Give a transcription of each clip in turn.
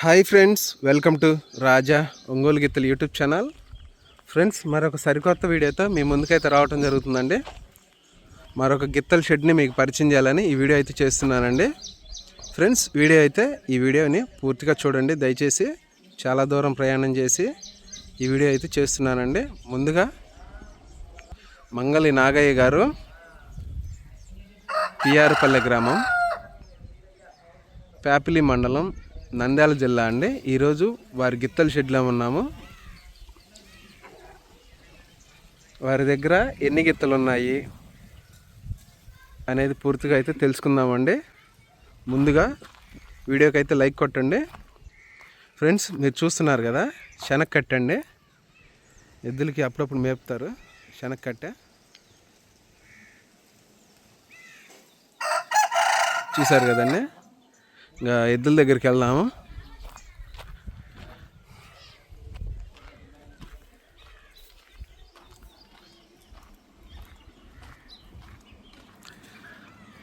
Hi friends welcome to Raja Ongole గిత్తలు YouTube channel friends మరొక సరికొత్త వీడియోతో మీ ముందుకైతే రావటం జరుగుతుందండి. మరొక గిత్తల షెడ్ని మీకు పరిచయం చేయాలని ఈ వీడియో అయితే చేస్తున్నానండి. ఫ్రెండ్స్ వీడియో అయితే ఈ వీడియోని పూర్తిగా చూడండి. దయచేసి చాలా దూరం ప్రయాణం చేసి ఈ వీడియో అయితే చేస్తున్నానండి. ముందుగా మంగళి నాగయ్య గారు పిఆర్పల్లె గ్రామం ప్యాపిలి మండలం నంద్యాల జిల్లా అండి. ఈరోజు వారి గిత్తల షెడ్లో ఉన్నాము. వారి దగ్గర ఎన్ని గిత్తలు ఉన్నాయి అనేది పూర్తిగా అయితే తెలుసుకుందామండి. ముందుగా వీడియోకి అయితే లైక్ కొట్టండి. ఫ్రెండ్స్ మీరు చూస్తున్నారు కదా శనక్కట్టండి ఎద్దులకి అప్పుడప్పుడు మేపుతారు. శనక్కట్టె. చూసారు కదండి? ఎద్దుల దగ్గరికి వెళ్దాము.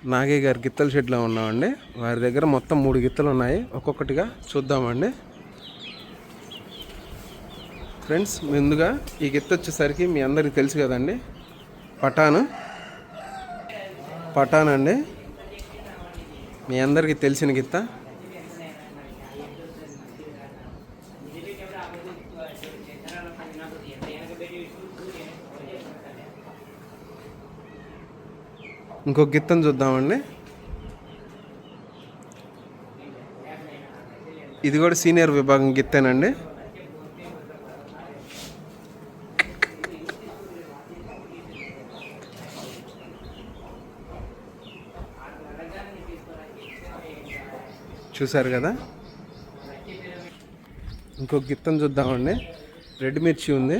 నాగయ్య గారి గిత్తల షెడ్లో ఉన్నామండి. వారి దగ్గర మొత్తం మూడు గిత్తలు ఉన్నాయి. ఒక్కొక్కటిగా చూద్దామండి. ఫ్రెండ్స్ ముందుగా ఈ గిత్త వచ్చేసరికి మీ అందరికీ తెలుసు కదండి. పటాను పటాన్ అండి మీ అందరికీ తెలిసిన గిత్త? ఇంకో గిత్తను చూద్దామండి. ఇది కూడా సీనియర్ విభాగం గిత్తేనండి. చూసారు కదా? ఇంకో గిత్తం చూద్దామండి. రెడ్ మిర్చి ఉంది.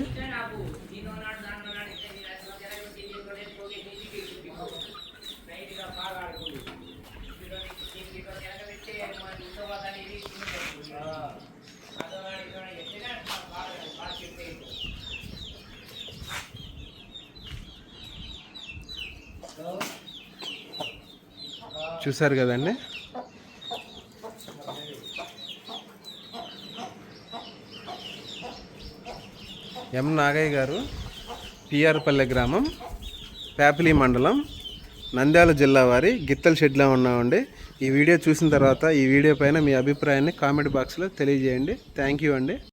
చూసారు కదండి? ఎం నాగయ్య గారు పిఆర్పల్లె గ్రామం పేపలి మండలం నంద్యాల జిల్లా వారి గిత్తల షెడ్లో ఉన్నామండి. ఈ వీడియో చూసిన తర్వాత ఈ వీడియో పైన మీ అభిప్రాయాన్ని కామెంట్ బాక్స్లో తెలియజేయండి. థ్యాంక్ యూ అండి.